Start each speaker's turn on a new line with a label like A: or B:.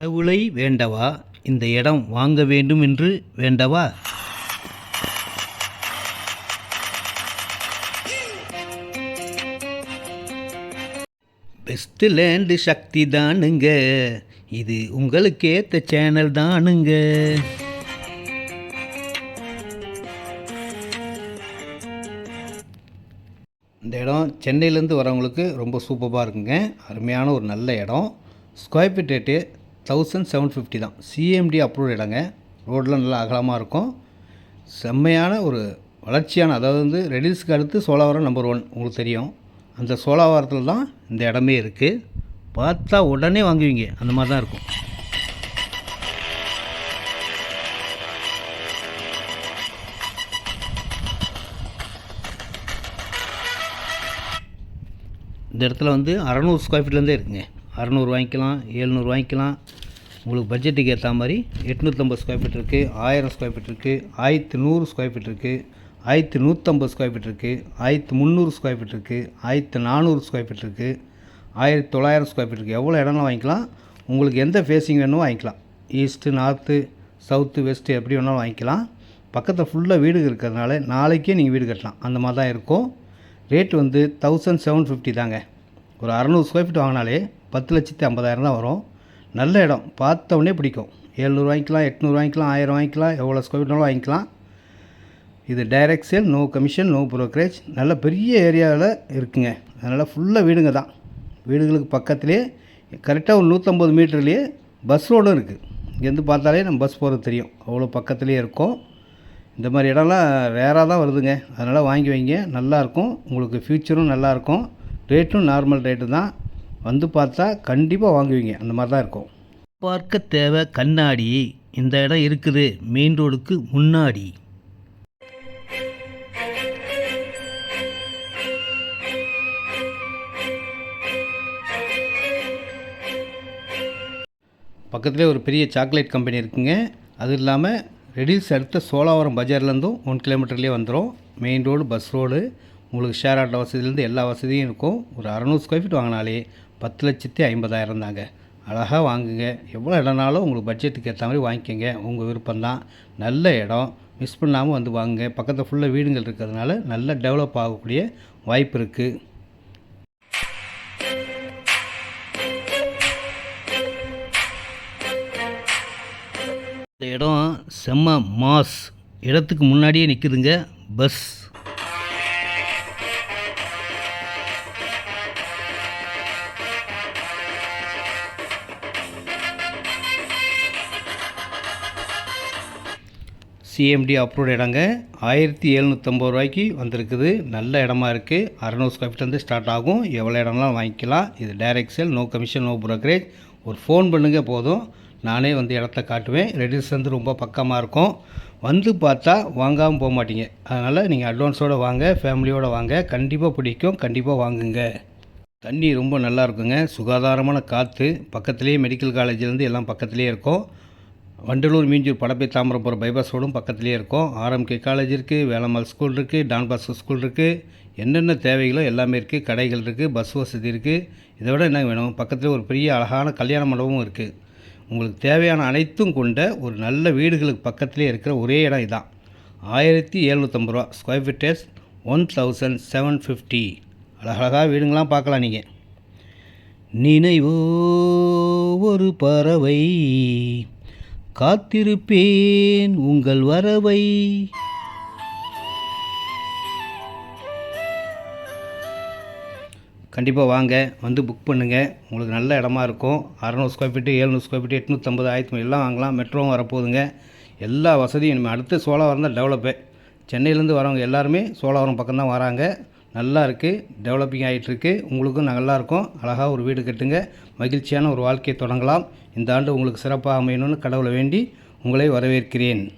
A: கடவுளை வேண்டவா? இந்த இடம் வாங்க வேண்டும் என்று வேண்டவா? பெஸ்ட் லேண்டு சக்தி தானுங்க. இது உங்களுக்கு ஏற்ற சேனல் தானுங்க. இந்த இடம் சென்னையிலேருந்து வரவங்களுக்கு ரொம்ப சூப்பராக இருக்குங்க. அருமையான ஒரு நல்ல இடம். Square feet rate thousand seven fifty தான். சிஎம்டி அப்ரூவ் இடங்க. ரோடெலாம் நல்லா அகலமாக இருக்கும். செம்மையான ஒரு வளர்ச்சியான அதாவது வந்து ரெடில்ஸ்க்கு அடுத்து சோலாவரம் நம்பர் ஒன் உங்களுக்கு தெரியும். அந்த சோலாவரத்தில் தான் இந்த இடமே இருக்குது பார்த்தா உடனே வாங்குவீங்க. அந்த மாதிரி தான் இருக்கும். இந்த இடத்துல வந்து அறநூறு ஸ்கொயர் ஃபீட்லேருந்தே இருக்குங்க. அறநூறு வாங்கிக்கலாம் ஏழ்நூறு வாங்கிக்கலாம். உங்களுக்கு பட்ஜெட்டுக்கு ஏற்ற மாதிரி எட்நூற்றம்பது ஸ்கொயர் ஃபீட் இருக்குது ஆயிரம் ஸ்கொயர் ஃபீட் இருக்குது ஆயிரத்தி நூறு ஸ்கொயர் ஃபீட் இருக்குது ஆயிரத்தி நூற்றம்பது ஸ்கொயர் ஃபீட் இருக்குது ஆயிரத்தி முந்நூறு ஸ்கொயர் ஃபீட் இருக்குது ஆயிரத்தி நானூறு ஸ்கொயர் ஃபீட் இருக்குது ஆயிரத்தி தொள்ளாயிரம் ஸ்கொயர் ஃபீட் இருக்குது எவ்வளோ இடம்லாம் வாங்கிக்கலாம்? உங்களுக்கு எந்த ஃபேஸிங் வேணுமோ வாங்கிக்கலாம். ஈஸ்ட்டு நார்த்து சவுத்து வெஸ்ட்டு எப்படி வேணாலும் வாங்கிக்கலாம். பக்கத்தில் ஃபுல்லாக வீடு இருக்கிறதுனால நாளைக்கே நீங்கள் வீடு கட்டலாம். அந்த மாதிரி தான் இருக்கும். ரேட் வந்து தௌசண்ட் செவன் ஃபிஃப்டி தாங்க. ஒரு அறநூறு ஸ்கொயர் ஃபீட் வாங்கினாலே பத்து லட்சத்தி ஐம்பதாயிரம் தான் வரும். நல்ல இடம். பார்த்தவொடனே பிடிக்கும். ஏழ்நூறு வாங்கிக்கலாம் எட்நூறு வாங்கிக்கலாம் ஆயிரம் வாங்கிக்கலாம் எவ்வளோ ஸ்கொயர் ஃபீட்னாலும் வாங்கிக்கலாம். இது direct sale no commission no brokerage நல்ல பெரிய ஏரியாவில் இருக்குங்க. அதனால் ஃபுல்லாக வீடுங்க தான். வீடுகளுக்கு பக்கத்துலேயே கரெக்டாக ஒரு நூற்றம்பது மீட்டர்லேயே பஸ் ரோடும் இருக்குது இங்கேருந்து பார்த்தாலே நம்ம பஸ் போகிறது தெரியும். அவ்வளோ பக்கத்துலேயே இருக்கும். இந்த மாதிரி இடம்லாம் ரேராக தான் வருதுங்க. அதனால் வாங்கி வைங்க. நல்லாயிருக்கும் உங்களுக்கு ஃப்யூச்சரும் நல்லாயிருக்கும் ரேட்டும் நார்மல் ரேட்டு தான். வந்து பார்த்தா கண்டிப்பாக வாங்குவீங்க. அந்த மாதிரி தான் இருக்கும். பார்க்க தேவை கண்ணாடி. இந்த இடம் இருக்குது. மெயின் ரோடுக்கு முன்னாடி. பக்கத்துலேயே ஒரு பெரிய சாக்லேட் கம்பெனி இருக்குங்க. அது இல்லாமல் ரெடில்ஸ் அடுத்த சோலாவரம் பஜார்லேருந்தும் ஒன் கிலோமீட்டர்லேயே வந்துடும் மெயின் ரோடு பஸ் ரோடு. உங்களுக்கு ஷேர் ஆட்டோ வசதியிலேருந்து எல்லா வசதியும் இருக்கும். ஒரு அறநூறு ஸ்கொயர் ஃபீட் வாங்கினாலே பத்து லட்சத்தி ஐம்பதாயிரம் தாங்க. அழகாக வாங்குங்க. எவ்வளோ இடம்னாலும் உங்களுக்கு பட்ஜெட்டுக்கு ஏற்ற மாதிரி வாங்கிக்கோங்க. உங்கள் விருப்பம்தான். நல்ல இடம். மிஸ் பண்ணாமல் வந்து வாங்குங்க. பக்கத்தில் ஃபுல்லாக வீடுகள் இருக்கிறதுனால நல்ல டெவலப் ஆகக்கூடிய வாய்ப்பு இருக்குது இந்த இடம் செம்ம மாஸ். இடத்துக்கு முன்னாடியே நிற்குதுங்க பஸ் சிஎம்டி அப்ரூவ்ட் இடங்க. ஆயிரத்தி எழுநூற்றம்பது ரூபாய்க்கு வந்திருக்குது. நல்ல இடமா இருக்குது அறநூறு ஸ்கொயர் ஃபீட்லேருந்து ஸ்டார்ட் ஆகும். எவ்வளோ இடம்லாம் வாங்கிக்கலாம். இது direct sale no commission no brokerage ஒரு ஃபோன் பண்ணுங்க போதும். நானே வந்து இடத்த காட்டுவேன். ரெடியூஸ் வந்து ரொம்ப பக்கமாக இருக்கும். வந்து பார்த்தா வாங்காமல் போக மாட்டீங்க. அதனால் நீங்கள் அட்வான்ஸோடு வாங்க ஃபேமிலியோடு வாங்க. கண்டிப்பாக பிடிக்கும். கண்டிப்பாக வாங்குங்க. தண்ணி ரொம்ப நல்லா இருக்குங்க. சுகாதாரமான காற்று பக்கத்துலேயே மெடிக்கல் காலேஜ்லேருந்து எல்லாம் பக்கத்துலேயே இருக்கும். வண்டலூர் மீஞ்சூர் படப்பை தாமிரபுரம் பைபாஸ் ரோடும் பக்கத்துலேயே இருக்கும். ஆர்எம்கே காலேஜ் இருக்குது வேளம்மாள் ஸ்கூல் இருக்குது டான்பாஸ்கோ ஸ்கூல் இருக்குது என்னென்ன தேவைகளோ எல்லாமே இருக்குது கடைகள் இருக்குது பஸ் வசதி இருக்குது இதை விட என்ன வேணும்? பக்கத்தில் ஒரு பெரிய அழகான கல்யாண மண்டபமும் இருக்குது உங்களுக்கு தேவையான அனைத்தும் கொண்ட ஒரு நல்ல வீடுகளுக்கு பக்கத்துலேயே இருக்கிற ஒரே இடம் இதான். ஆயிரத்தி எழுநூற்றம்பது ரூபா ஸ்கொயர் ஃபீட்டர்ஸ் ஒன் தௌசண்ட் செவன் ஃபிஃப்டி அழகழகாக வீடுங்களாம் பார்க்கலாம் நீங்கள் நினைவோ ஒரு பறவை. காத்திருப்பேன் உங்கள் வரவை. கண்டிப்பாக வாங்க வந்து புக் பண்ணுங்கள் உங்களுக்கு நல்ல இடமா இருக்கும். அறநூறு ஸ்கொயர் ஃபீட்டு ஏழ்நூறு ஸ்கொயர் ஃபீட்டு எட்நூற்றம்பது ஆயிரத்தி எல்லாம் வாங்கலாம். மெட்ரோவும் வரப்போகுதுங்க. எல்லா வசதியும் இனிமேல் அடுத்து சோழாவரம் தான் டெவலப்பு சென்னையிலேருந்து வரவங்க எல்லாருமே சோழாவரம் பக்கம் தான் வராங்க. நல்லா இருக்குது டெவலப்பிங் ஆகிட்டுருக்கு உங்களுக்கும் நல்லாயிருக்கும். அழகாக ஒரு வீடு கட்டுங்க. மகிழ்ச்சியான ஒரு வாழ்க்கையை தொடங்கலாம். இந்த ஆண்டு உங்களுக்கு சிறப்பாக அமையணும்னு கடவுளை வேண்டி உங்களை வரவேற்கிறேன்.